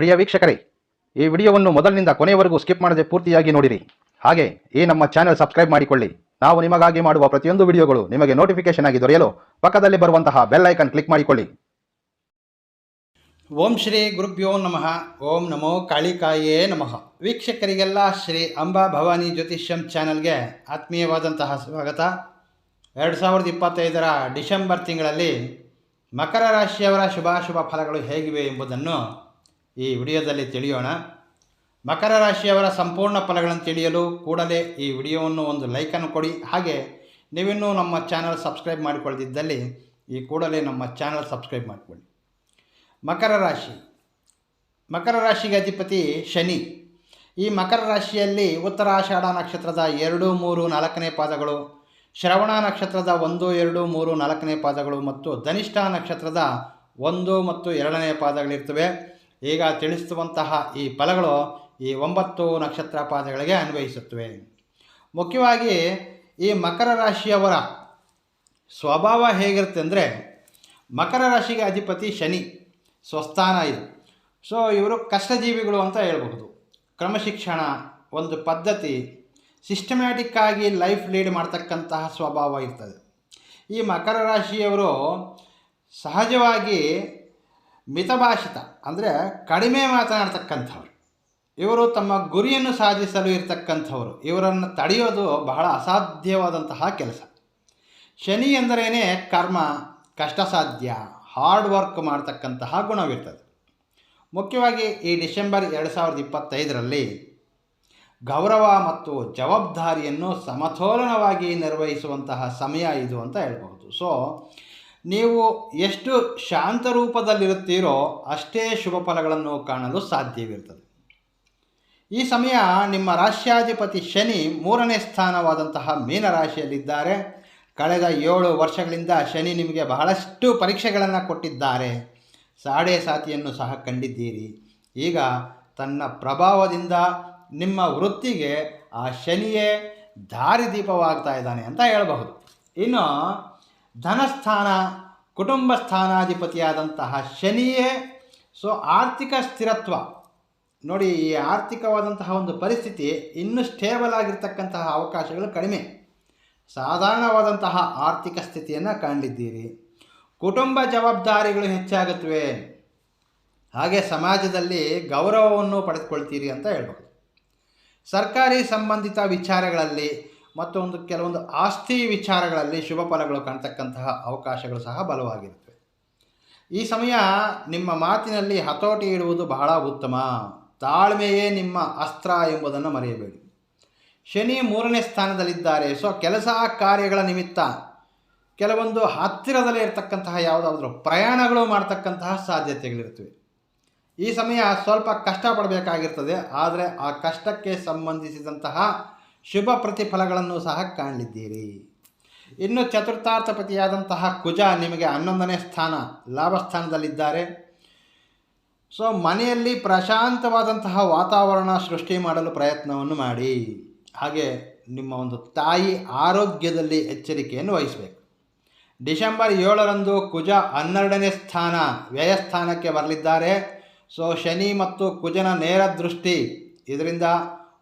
ಪ್ರಿಯ ವೀಕ್ಷಕರೇ, ಈ ವಿಡಿಯೋವನ್ನು ಮೊದಲಿನಿಂದ ಕೊನೆಯವರೆಗೂ ಸ್ಕಿಪ್ ಮಾಡದೆ ಪೂರ್ತಿಯಾಗಿ ನೋಡಿರಿ. ಹಾಗೆ, ಈ ನಮ್ಮ ಚಾನೆಲ್ ಸಬ್ಸ್ಕ್ರೈಬ್ ಮಾಡಿಕೊಳ್ಳಿ. ನಾವು ನಿಮಗಾಗಿ ಮಾಡುವ ಪ್ರತಿಯೊಂದು ವಿಡಿಯೋಗಳು ನಿಮಗೆ ನೋಟಿಫಿಕೇಶನ್ ಆಗಿ ದೊರೆಯಲು ಪಕ್ಕದಲ್ಲಿ ಬರುವಂತಹ ಬೆಲ್ ಐಕನ್ ಕ್ಲಿಕ್ ಮಾಡಿಕೊಳ್ಳಿ. ಓಂ ಶ್ರೀ ಗುರುಭ್ಯೋ ನಮಃ. ಓಂ ನಮೋ ಕಾಳಿಕಾಯೇ ನಮಃ. ವೀಕ್ಷಕರಿಗೆಲ್ಲ ಶ್ರೀ ಅಂಬಾ ಭವಾನಿ ಜ್ಯೋತಿಷ್ಯಂ ಚಾನೆಲ್ಗೆ ಆತ್ಮೀಯವಾದಂತಹ ಸ್ವಾಗತ. ಎರಡು ಸಾವಿರದ ಇಪ್ಪತ್ತೈದರ ಡಿಸೆಂಬರ್ ತಿಂಗಳಲ್ಲಿ ಮಕರ ರಾಶಿಯವರ ಶುಭಾಶುಭ ಫಲಗಳು ಹೇಗಿವೆ ಎಂಬುದನ್ನು ಈ ವಿಡಿಯೋದಲ್ಲಿ ತಿಳಿಯೋಣ. ಮಕರ ರಾಶಿಯವರ ಸಂಪೂರ್ಣ ಫಲಗಳನ್ನು ತಿಳಿಯಲು ಕೂಡಲೇ ಈ ವಿಡಿಯೋವನ್ನು ಒಂದು ಲೈಕನ್ನು ಕೊಡಿ. ಹಾಗೆ ನೀವಿನ್ನೂ ನಮ್ಮ ಚಾನಲ್ ಸಬ್ಸ್ಕ್ರೈಬ್ ಮಾಡಿಕೊಳ್ಳದಿದ್ದಲ್ಲಿ ಈ ಕೂಡಲೇ ನಮ್ಮ ಚಾನಲ್ ಸಬ್ಸ್ಕ್ರೈಬ್ ಮಾಡಿಕೊಳ್ಳಿ. ಮಕರ ರಾಶಿ. ಮಕರ ರಾಶಿಗೆ ಅಧಿಪತಿ ಶನಿ. ಈ ಮಕರ ರಾಶಿಯಲ್ಲಿ ಉತ್ತರಾಷಾಢ ನಕ್ಷತ್ರದ ಎರಡು, ಮೂರು, ನಾಲ್ಕನೇ ಪಾದಗಳು, ಶ್ರವಣ ನಕ್ಷತ್ರದ ಒಂದು, ಎರಡು, ಮೂರು, ನಾಲ್ಕನೇ ಪಾದಗಳು ಮತ್ತು ಧನಿಷ್ಠ ನಕ್ಷತ್ರದ ಒಂದು ಮತ್ತು ಎರಡನೇ ಪಾದಗಳಿರ್ತವೆ. ಈಗ ತಿಳಿಸುವಂತಹ ಈ ಫಲಗಳು ಈ ಒಂಬತ್ತು ನಕ್ಷತ್ರ ಪಾದಗಳಿಗೆ ಅನ್ವಯಿಸುತ್ತವೆ. ಮುಖ್ಯವಾಗಿ ಈ ಮಕರ ರಾಶಿಯವರ ಸ್ವಭಾವ ಹೇಗಿರುತ್ತೆ ಅಂದರೆ ಮಕರ ರಾಶಿಗೆ ಅಧಿಪತಿ ಶನಿ ಸ್ವಸ್ಥಾನ ಇದು. ಸೊ ಇವರು ಕಷ್ಟಜೀವಿಗಳು ಅಂತ ಹೇಳಬಹುದು. ಕ್ರಮಶಿಕ್ಷಣ, ಒಂದು ಪದ್ಧತಿ ಸಿಸ್ಟಮ್ಯಾಟಿಕ್ ಆಗಿ ಲೈಫ್ ಲೀಡ್ ಮಾಡ್ತಕ್ಕಂತಹ ಸ್ವಭಾವ ಇರ್ತದೆ. ಈ ಮಕರ ರಾಶಿಯವರು ಸಹಜವಾಗಿ ಮಿತಭಾಷಿತ, ಅಂದರೆ ಕಡಿಮೆ ಮಾತನಾಡ್ತಕ್ಕಂಥವ್ರು. ಇವರು ತಮ್ಮ ಗುರಿಯನ್ನು ಸಾಧಿಸಲು ಇರತಕ್ಕಂಥವರು. ಇವರನ್ನು ತಡೆಯೋದು ಬಹಳ ಅಸಾಧ್ಯವಾದಂತಹ ಕೆಲಸ. ಶನಿ ಎಂದರೇನೆ ಕರ್ಮ ಕಷ್ಟ ಸಾಧ್ಯ ಹಾರ್ಡ್ ವರ್ಕ್ ಮಾಡ್ತಕ್ಕಂತಹ ಗುಣವಿರ್ತದೆ. ಮುಖ್ಯವಾಗಿ ಈ ಡಿಸೆಂಬರ್ ಎರಡು ಸಾವಿರದ ಇಪ್ಪತ್ತೈದರಲ್ಲಿ ಗೌರವ ಮತ್ತು ಜವಾಬ್ದಾರಿಯನ್ನು ಸಮತೋಲನವಾಗಿ ನಿರ್ವಹಿಸುವಂತಹ ಸಮಯ ಇದು ಅಂತ ಹೇಳ್ಬೋದು ಸೊ ನೀವು ಎಷ್ಟು ಶಾಂತ ರೂಪದಲ್ಲಿರುತ್ತೀರೋ ಅಷ್ಟೇ ಶುಭ ಫಲಗಳನ್ನು ಕಾಣಲು ಸಾಧ್ಯವಿರುತ್ತದೆ. ಈ ಸಮಯ ನಿಮ್ಮ ರಾಶ್ಯಾಧಿಪತಿ ಶನಿ ಮೂರನೇ ಸ್ಥಾನವಾದಂತಹ ಮೀನರಾಶಿಯಲ್ಲಿದ್ದಾರೆ. ಕಳೆದ ಏಳು ವರ್ಷಗಳಿಂದ ಶನಿ ನಿಮಗೆ ಬಹಳಷ್ಟು ಪರೀಕ್ಷೆಗಳನ್ನು ಕೊಟ್ಟಿದ್ದಾರೆ. ಸಾಡೆ ಸಾತಿಯನ್ನು ಸಹ ಕಂಡಿದ್ದೀರಿ. ಈಗ ತನ್ನ ಪ್ರಭಾವದಿಂದ ನಿಮ್ಮ ವೃತ್ತಿಗೆ ಆ ಶನಿಯೇ ದಾರಿದೀಪವಾಗ್ತಾ ಇದ್ದಾನೆ ಅಂತ ಹೇಳಬಹುದು. ಇನ್ನು ಧನಸ್ಥಾನ ಕುಟುಂಬ ಸ್ಥಾನಾಧಿಪತಿಯಾದಂತಹ ಶನಿಯೇ. ಸೊ ಆರ್ಥಿಕ ಸ್ಥಿರತ್ವ. ನೋಡಿ, ಈ ಆರ್ಥಿಕವಾದಂತಹ ಒಂದು ಪರಿಸ್ಥಿತಿ ಇನ್ನೂ ಸ್ಟೇಬಲ್ ಆಗಿರ್ತಕ್ಕಂತಹ ಅವಕಾಶಗಳು ಕಡಿಮೆ. ಸಾಧಾರಣವಾದಂತಹ ಆರ್ಥಿಕ ಸ್ಥಿತಿಯನ್ನು ಕಂಡಿದ್ದೀರಿ ಕುಟುಂಬ ಜವಾಬ್ದಾರಿಗಳು ಹೆಚ್ಚಾಗುತ್ತವೆ. ಹಾಗೆ ಸಮಾಜದಲ್ಲಿ ಗೌರವವನ್ನು ಪಡೆದುಕೊಳ್ತೀರಿ ಅಂತ ಹೇಳ್ಬೋದು. ಸರ್ಕಾರಿ ಸಂಬಂಧಿತ ವಿಚಾರಗಳಲ್ಲಿ ಮತ್ತು ಒಂದು ಕೆಲವೊಂದು ಆಸ್ತಿ ವಿಚಾರಗಳಲ್ಲಿ ಶುಭ ಫಲಗಳು ಕಾಣ್ತಕ್ಕಂತಹ ಅವಕಾಶಗಳು ಸಹ ಬಲವಾಗಿರುತ್ತವೆ. ಈ ಸಮಯ ನಿಮ್ಮ ಮಾತಿನಲ್ಲಿ ಹತೋಟಿ ಇಡುವುದು ಬಹಳ ಉತ್ತಮ. ತಾಳ್ಮೆಯೇ ನಿಮ್ಮ ಅಸ್ತ್ರ ಎಂಬುದನ್ನು ಮರೆಯಬೇಡಿ. ಶನಿ ಮೂರನೇ ಸ್ಥಾನದಲ್ಲಿದ್ದಾರೆ. ಸೊ, ಕೆಲಸ ಕಾರ್ಯಗಳ ನಿಮಿತ್ತ ಕೆಲವೊಂದು ಹತ್ತಿರದಲ್ಲೇ ಇರತಕ್ಕಂತಹ ಯಾವುದಾದ್ರೂ ಪ್ರಯಾಣಗಳು ಮಾಡ್ತಕ್ಕಂತಹ ಸಾಧ್ಯತೆಗಳಿರ್ತವೆ ಈ ಸಮಯ ಸ್ವಲ್ಪ ಕಷ್ಟಪಡಬೇಕಾಗಿರ್ತದೆ. ಆದರೆ ಆ ಕಷ್ಟಕ್ಕೆ ಸಂಬಂಧಿಸಿದಂತಹ ಶುಭ ಪ್ರತಿಫಲಗಳನ್ನು ಸಹ ಕಾಣಲಿದ್ದೀರಿ. ಇನ್ನು ಚತುರ್ಥಾರ್ಥಪತಿಯಾದಂತಹ ಕುಜ ನಿಮಗೆ ಹನ್ನೊಂದನೇ ಸ್ಥಾನ ಲಾಭಸ್ಥಾನದಲ್ಲಿದ್ದಾರೆ ಸೊ ಮನೆಯಲ್ಲಿ ಪ್ರಶಾಂತವಾದಂತಹ ವಾತಾವರಣ ಸೃಷ್ಟಿ ಮಾಡಲು ಪ್ರಯತ್ನವನ್ನು ಮಾಡಿ. ಹಾಗೆ ನಿಮ್ಮ ಒಂದು ತಾಯಿ ಆರೋಗ್ಯದಲ್ಲಿ ಎಚ್ಚರಿಕೆಯನ್ನು ವಹಿಸಬೇಕು. ಡಿಸೆಂಬರ್ ಏಳರಂದು ಕುಜ ಹನ್ನೆರಡನೇ ಸ್ಥಾನ ವ್ಯಯಸ್ಥಾನಕ್ಕೆ ಬರಲಿದ್ದಾರೆ. ಸೊ ಶನಿ ಮತ್ತು ಕುಜನ ನೇರ ದೃಷ್ಟಿ ಇದರಿಂದ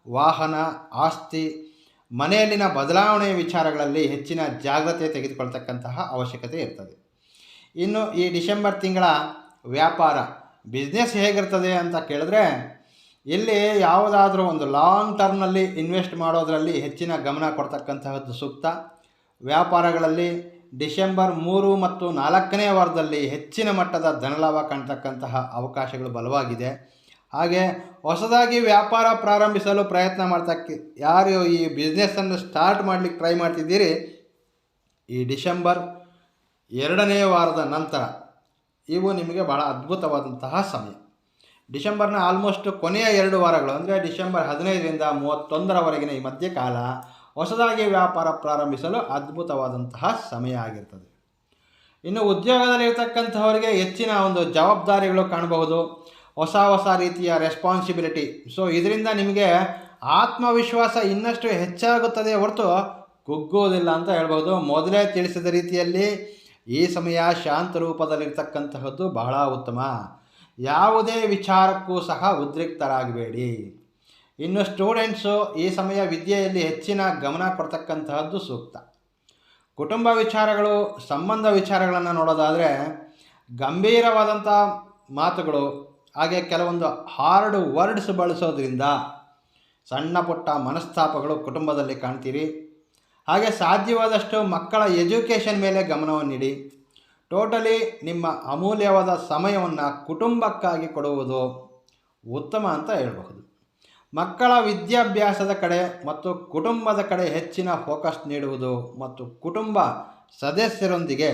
ವಾಹನ, ಆಸ್ತಿ, ಮನೆಯಲ್ಲಿನ ಬದಲಾವಣೆಯ ವಿಚಾರಗಳಲ್ಲಿ ಹೆಚ್ಚಿನ ಜಾಗ್ರತೆ ತೆಗೆದುಕೊಳ್ತಕ್ಕಂತಹ ಅವಶ್ಯಕತೆ ಇರ್ತದೆ. ಇನ್ನು ಈ ಡಿಸೆಂಬರ್ ತಿಂಗಳ ವ್ಯಾಪಾರ ಬಿಸ್ನೆಸ್ ಹೇಗಿರ್ತದೆ ಅಂತ ಕೇಳಿದ್ರೆ, ಇಲ್ಲಿ ಯಾವುದಾದ್ರೂ ಒಂದು ಲಾಂಗ್ ಟರ್ಮ್ನಲ್ಲಿ ಇನ್ವೆಸ್ಟ್ ಮಾಡೋದರಲ್ಲಿ ಹೆಚ್ಚಿನ ಗಮನ ಕೊಡ್ತಕ್ಕಂತಹದ್ದು ಸೂಕ್ತ. ವ್ಯಾಪಾರಗಳಲ್ಲಿ ಡಿಸೆಂಬರ್ ಮೂರು ಮತ್ತು ನಾಲ್ಕನೇ ವಾರದಲ್ಲಿ ಹೆಚ್ಚಿನ ಮಟ್ಟದ ಧನಲಾಭ ಕಾಣ್ತಕ್ಕಂತಹ ಅವಕಾಶಗಳು ಬಲವಾಗಿದೆ. ಹಾಗೆ ಹೊಸದಾಗಿ ವ್ಯಾಪಾರ ಪ್ರಾರಂಭಿಸಲು ಪ್ರಯತ್ನ ಮಾಡ್ತಕ್ಕೆ ಯಾರು ಈ ಬಿಸ್ನೆಸ್ಸನ್ನು ಸ್ಟಾರ್ಟ್ ಮಾಡಲಿಕ್ಕೆ ಟ್ರೈ ಮಾಡ್ತಿದ್ದೀರಿ? ಈ ಡಿಸೆಂಬರ್ ಎರಡನೇ ವಾರದ ನಂತರ. ಇವು ನಿಮಗೆ ಬಹಳ ಅದ್ಭುತವಾದಂತಹ ಸಮಯ. ಡಿಸೆಂಬರ್ನ ಆಲ್ಮೋಸ್ಟ್ ಕೊನೆಯ ಎರಡು ವಾರಗಳು, ಅಂದರೆ ಡಿಸೆಂಬರ್ ಹದಿನೈದರಿಂದ ಮೂವತ್ತೊಂದರವರೆಗಿನ ಈ ಮಧ್ಯಕಾಲ ಹೊಸದಾಗಿ ವ್ಯಾಪಾರ ಪ್ರಾರಂಭಿಸಲು ಅದ್ಭುತವಾದಂತಹ ಸಮಯ ಆಗಿರ್ತದೆ. ಇನ್ನು ಉದ್ಯೋಗದಲ್ಲಿರ್ತಕ್ಕಂಥವರಿಗೆ ಹೆಚ್ಚಿನ ಒಂದು ಜವಾಬ್ದಾರಿಗಳು ಕಾಣಬಹುದು. ಹೊಸ ಹೊಸ ರೀತಿಯ ರೆಸ್ಪಾನ್ಸಿಬಿಲಿಟಿ ಸೊ ಇದರಿಂದ ನಿಮಗೆ ಆತ್ಮವಿಶ್ವಾಸ ಇನ್ನಷ್ಟು ಹೆಚ್ಚಾಗುತ್ತದೆ ಹೊರತು ಕುಗ್ಗುವುದಿಲ್ಲ ಅಂತ ಹೇಳ್ಬೋದು. ಮೊದಲೇ ತಿಳಿಸಿದ ರೀತಿಯಲ್ಲಿ ಈ ಸಮಯ ಶಾಂತ ರೂಪದಲ್ಲಿರ್ತಕ್ಕಂತಹದ್ದು ಬಹಳ ಉತ್ತಮ. ಯಾವುದೇ ವಿಚಾರಕ್ಕೂ ಸಹ ಉದ್ರಿಕ್ತರಾಗಬೇಡಿ. ಇನ್ನು ಸ್ಟೂಡೆಂಟ್ಸು ಈ ಸಮಯ ವಿದ್ಯೆಯಲ್ಲಿ ಹೆಚ್ಚಿನ ಗಮನ ಕೊಡ್ತಕ್ಕಂತಹದ್ದು ಸೂಕ್ತ. ಕುಟುಂಬ ವಿಚಾರಗಳು, ಸಂಬಂಧ ವಿಚಾರಗಳನ್ನು ನೋಡೋದಾದರೆ ಗಂಭೀರವಾದಂಥ ಮಾತುಗಳು ಹಾಗೆ ಕೆಲವೊಂದು ಹಾರ್ಡ್ ವರ್ಡ್ಸ್ ಬಳಸೋದ್ರಿಂದ ಸಣ್ಣ ಪುಟ್ಟ ಮನಸ್ತಾಪಗಳು ಕುಟುಂಬದಲ್ಲಿ ಕಾಣ್ತೀರಿ. ಹಾಗೆ ಸಾಧ್ಯವಾದಷ್ಟು ಮಕ್ಕಳ ಎಜುಕೇಷನ್ ಮೇಲೆ ಗಮನವನ್ನು ನೀಡಿ. ಟೋಟಲಿ ನಿಮ್ಮ ಅಮೂಲ್ಯವಾದ ಸಮಯವನ್ನು ಕುಟುಂಬಕ್ಕಾಗಿ ಕೊಡುವುದು ಉತ್ತಮ ಅಂತ ಹೇಳಬಹುದು. ಮಕ್ಕಳ ವಿದ್ಯಾಭ್ಯಾಸದ ಕಡೆ ಮತ್ತು ಕುಟುಂಬದ ಕಡೆ ಹೆಚ್ಚಿನ ಫೋಕಸ್ ನೀಡುವುದು ಮತ್ತು ಕುಟುಂಬ ಸದಸ್ಯರೊಂದಿಗೆ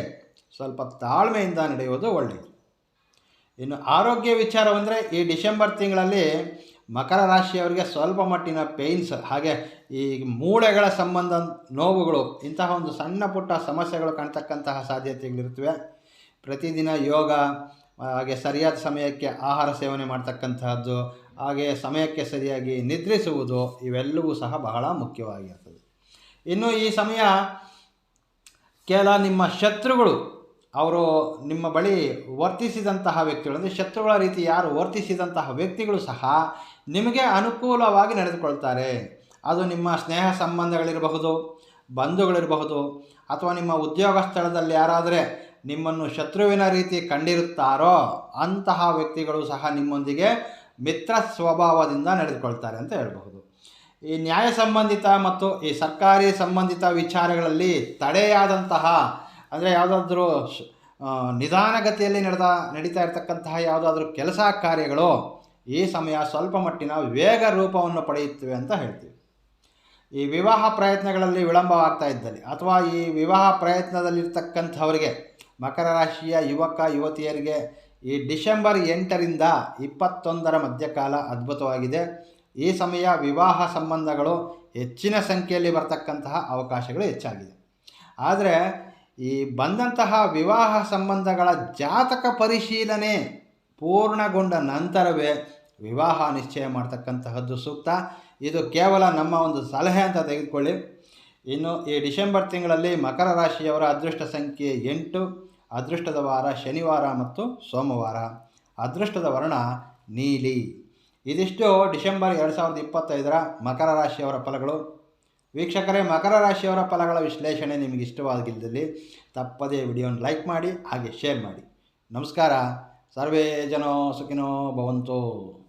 ಸ್ವಲ್ಪ ತಾಳ್ಮೆಯಿಂದ ನಡೆಯುವುದು ಒಳ್ಳೆಯದು. ಇನ್ನು ಆರೋಗ್ಯ ವಿಚಾರವಂದರೆ ಈ ಡಿಸೆಂಬರ್ ತಿಂಗಳಲ್ಲಿ ಮಕರ ರಾಶಿಯವರಿಗೆ ಸ್ವಲ್ಪ ಮಟ್ಟಿನ ಪೇಯ್ನ್ಸ್ ಹಾಗೆ ಈ ಮೂಳೆಗಳ ಸಂಬಂಧ ನೋವುಗಳು, ಇಂತಹ ಒಂದು ಸಣ್ಣ ಪುಟ್ಟ ಸಮಸ್ಯೆಗಳು ಕಾಣ್ತಕ್ಕಂತಹ ಸಾಧ್ಯತೆಗಳಿರ್ತವೆ ಪ್ರತಿದಿನ ಯೋಗ, ಹಾಗೆ ಸರಿಯಾದ ಸಮಯಕ್ಕೆ ಆಹಾರ ಸೇವನೆ ಮಾಡ್ತಕ್ಕಂತಹದ್ದು, ಹಾಗೆ ಸಮಯಕ್ಕೆ ಸರಿಯಾಗಿ ನಿದ್ರಿಸುವುದು, ಇವೆಲ್ಲವೂ ಸಹ ಬಹಳ ಮುಖ್ಯವಾಗಿರ್ತದೆ. ಇನ್ನು ಈ ಸಮಯ ಕೆಲ ನಿಮ್ಮ ಶತ್ರುಗಳು ಅವರು ನಿಮ್ಮ ಬಳಿ ವರ್ತಿಸಿದಂತಹ ವ್ಯಕ್ತಿಗಳು, ಅಂದರೆ ಶತ್ರುಗಳ ರೀತಿ ಯಾರು ವರ್ತಿಸಿದಂತಹ ವ್ಯಕ್ತಿಗಳು ಸಹ ನಿಮಗೆ ಅನುಕೂಲವಾಗಿ ನಡೆದುಕೊಳ್ತಾರೆ. ಅದು ನಿಮ್ಮ ಸ್ನೇಹ ಸಂಬಂಧಗಳಿರಬಹುದು, ಬಂಧುಗಳಿರಬಹುದು, ಅಥವಾ ನಿಮ್ಮ ಉದ್ಯೋಗ ಸ್ಥಳದಲ್ಲಿ ಯಾರಾದರೆ ನಿಮ್ಮನ್ನು ಶತ್ರುವಿನ ರೀತಿ ಕಂಡಿರುತ್ತಾರೋ ಅಂತಹ ವ್ಯಕ್ತಿಗಳು ಸಹ ನಿಮ್ಮೊಂದಿಗೆ ಮಿತ್ರ ಸ್ವಭಾವದಿಂದ ನಡೆದುಕೊಳ್ತಾರೆ ಅಂತ ಹೇಳಬಹುದು. ಈ ನ್ಯಾಯ ಸಂಬಂಧಿತ ಮತ್ತು ಈ ಸರ್ಕಾರಿ ಸಂಬಂಧಿತ ವಿಚಾರಗಳಲ್ಲಿ ತಡೆಯಾದಂತಹ ಅಂದರೆ ಯಾವುದಾದ್ರೂ ನಿಧಾನಗತಿಯಲ್ಲಿ ನಡೆದ, ನಡೀತಾ ಇರತಕ್ಕಂತಹ ಯಾವುದಾದ್ರೂ ಕೆಲಸ ಕಾರ್ಯಗಳು ಈ ಸಮಯ ಸ್ವಲ್ಪ ಮಟ್ಟಿನ ವೇಗ ರೂಪವನ್ನು ಪಡೆಯುತ್ತವೆ ಅಂತ ಹೇಳ್ತೀವಿ. ಈ ವಿವಾಹ ಪ್ರಯತ್ನಗಳಲ್ಲಿ ವಿಳಂಬವಾಗ್ತಾ ಇದ್ದಲ್ಲಿ, ಅಥವಾ ಈ ವಿವಾಹ ಪ್ರಯತ್ನದಲ್ಲಿರ್ತಕ್ಕಂಥವರಿಗೆ, ಮಕರ ರಾಶಿಯ ಯುವಕ, ಯುವತಿಯರಿಗೆ ಈ ಡಿಸೆಂಬರ್ ಎಂಟರಿಂದ ಇಪ್ಪತ್ತೊಂದರ ಮಧ್ಯಕಾಲ ಅದ್ಭುತವಾಗಿದೆ. ಈ ಸಮಯ ವಿವಾಹ ಸಂಬಂಧಗಳು ಹೆಚ್ಚಿನ ಸಂಖ್ಯೆಯಲ್ಲಿ ಬರ್ತಕ್ಕಂತಹ ಅವಕಾಶಗಳು ಹೆಚ್ಚಾಗಿದೆ. ಆದರೆ ಈ ಬಂದಂತಹ ವಿವಾಹ ಸಂಬಂಧಗಳ ಜಾತಕ ಪರಿಶೀಲನೆ ಪೂರ್ಣಗೊಂಡ ನಂತರವೇ ವಿವಾಹ ನಿಶ್ಚಯ ಮಾಡ್ತಕ್ಕಂತಹದ್ದು ಸೂಕ್ತ. ಇದು ಕೇವಲ ನಮ್ಮ ಒಂದು ಸಲಹೆ ಅಂತ ತೆಗೆದುಕೊಳ್ಳಿ. ಇನ್ನು ಈ ಡಿಸೆಂಬರ್ ತಿಂಗಳಲ್ಲಿ ಮಕರ ರಾಶಿಯವರ ಅದೃಷ್ಟ ಸಂಖ್ಯೆ ಎಂಟು, ಅದೃಷ್ಟದ ವಾರ ಶನಿವಾರ ಮತ್ತು ಸೋಮವಾರ. ಅದೃಷ್ಟದ ವರ್ಣ ನೀಲಿ. ಇದಿಷ್ಟು ಡಿಸೆಂಬರ್ ಎರಡು ಸಾವಿರದ ಇಪ್ಪತ್ತೈದರ ಮಕರ ರಾಶಿಯವರ ಫಲಗಳು. ವೀಕ್ಷಕರೇ, ಮಕರ ರಾಶಿಯವರ ಫಲಗಳ ವಿಶ್ಲೇಷಣೆ ನಿಮಗೆ ಇಷ್ಟವಾಗಿದ್ದಲ್ಲಿ ತಪ್ಪದೇ ವಿಡಿಯೋನ ಲೈಕ್ ಮಾಡಿ, ಹಾಗೆ ಶೇರ್ ಮಾಡಿ. ನಮಸ್ಕಾರ. ಸರ್ವೇ ಜನೋ ಸುಖಿನೋ ಭವಂತು.